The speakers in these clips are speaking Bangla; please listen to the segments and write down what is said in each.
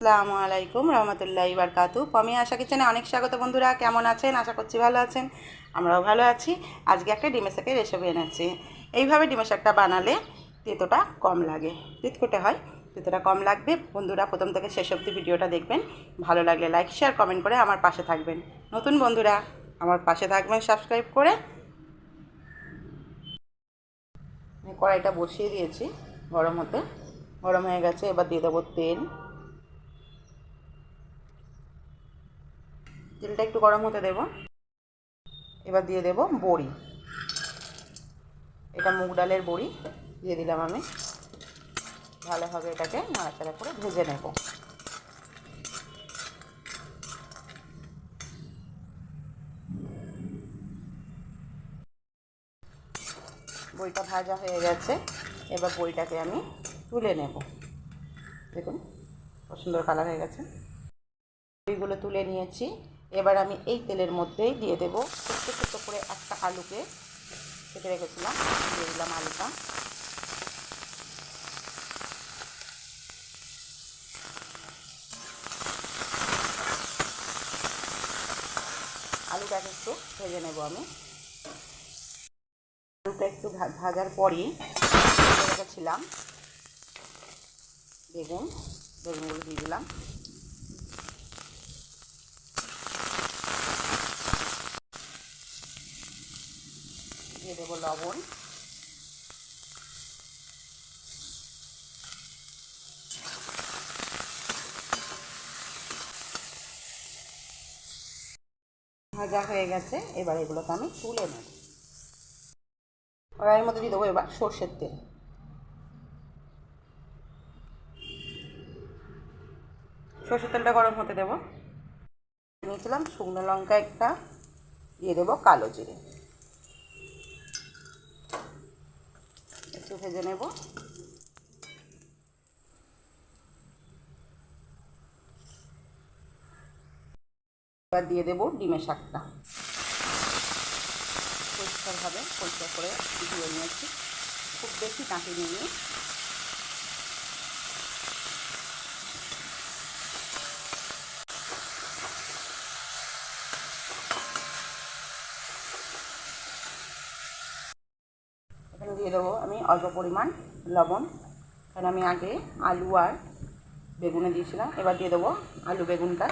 আসসালামু আলাইকুম রহমতুল্লাহ বারকাতু পমি আশা কিচেনে অনেক স্বাগত বন্ধুরা, কেমন আছেন? আশা করছি ভালো আছেন। আমরাও ভালো আছি। আজকে একটা ডিমের শাকের রেসিপি এনেছি। এইভাবে ডিমের শাকটা বানালে তেতোটা কম লাগে। তিতকুটে হয়, তেতোটা কম লাগবে। বন্ধুরা, প্রথম থেকে শেষ অবধি ভিডিওটা দেখবেন। ভালো লাগলে লাইক শেয়ার কমেন্ট করে আমার পাশে থাকবেন। নতুন বন্ধুরা, আমার পাশে থাকবেন সাবস্ক্রাইব করে। কড়াইটা বসিয়ে দিয়েছি গরম হতে। গরম হয়ে গেছে, এবার দিয়ে দেবো তেল। তেলটা একটু গরম হতে দেব। এবার দিয়ে দেব বড়ি। এটা মুগ ডালের বড়ি, দিয়ে দিলাম আমি। ভালোভাবে এটাকে নাড়াচাড়া করে ভেজে নেব। বইটা ভাজা হয়ে গেছে। এবার বইটাকে আমি তুলে নেব। দেখুন সুন্দর কালার হয়ে গেছে। বইগুলো তুলে নিয়েছি। এবার আমি এই তেলের মধ্যেই দিয়ে দেবো ছোট্ট ছোট্ট করে একটা আলুকে কেটে রেখেছিলাম, দিয়ে দিলাম আলুটা। আলুটাকে একটু ভেজে নেব আমি। আলুটা একটু ভাজার পরই রেখেছিলাম বেগুন, বেগুনগুলো দিয়ে দিলাম দিয়ে দেবো লবণ। ভাজা হয়ে গেছে, এবার এগুলোকে আমি তুলে নেব। কড়াইয়ের মধ্যে দিয়ে দেবো এবার সর্ষের তেল। সর্ষের তেলটা গরম হতে দেবো। নিয়েছিলাম শুকনো লঙ্কা একটা, দিয়ে দেবো কালো জিরে একটু ভেজে নেব। দিয়ে দেবো ডিমের শাকটা। পরিষ্কারভাবে পরিষ্কার করে ধুয়ে নিয়েছি। খুব বেশি কাঁটি নিয়ে দিয়ে দেবো আমি অল্প পরিমাণ লবণ। কারণ আমি আগে আলু আর বেগুনে দিয়েছিলাম, এবার দিয়ে দেবো আলু বেগুনটা।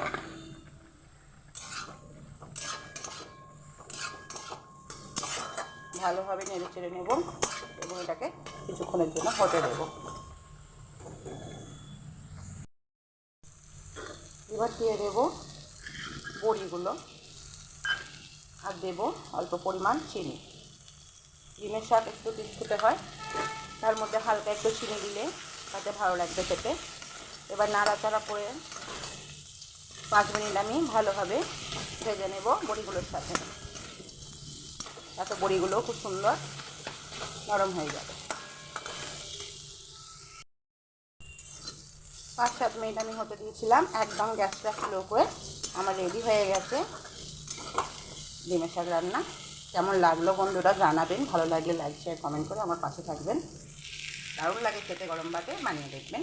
ভালোভাবে নেড়ে চেড়ে নেব এবং এটাকে কিছুক্ষণের জন্য হতে দেব। এবার দিয়ে দেব বড়িগুলো, আর দেব অল্প পরিমাণ চিনি। ডিমের শাক একটু বিস্কুটে হয়। তার মধ্যে হালকা একটু চিনি দিলে তাতে ভালো লাগবে খেতে। এবার নাড়াচাড়া করে পাঁচ মিনিট আমি ভালোভাবে ভেজে নেব বড়িগুলোর সাথে। তাতে বড়িগুলো খুব সুন্দর নরম হয়ে যাবে। পাঁচ, সাত মিনিট আমি হতে দিয়েছিলাম। একদম গ্যাসটা স্লো করে আমার রেডি হয়ে গেছে ডিমের শাক রান্না। কেমন লাগল বন্ধুরা জানাবেন। ভালো লাগলে লাইক শেয়ার কমেন্ট করে আমার পাশে থাকবেন। দারুণ লাগে খেতে গরম ভাতে মানিয়ে দেখবেন।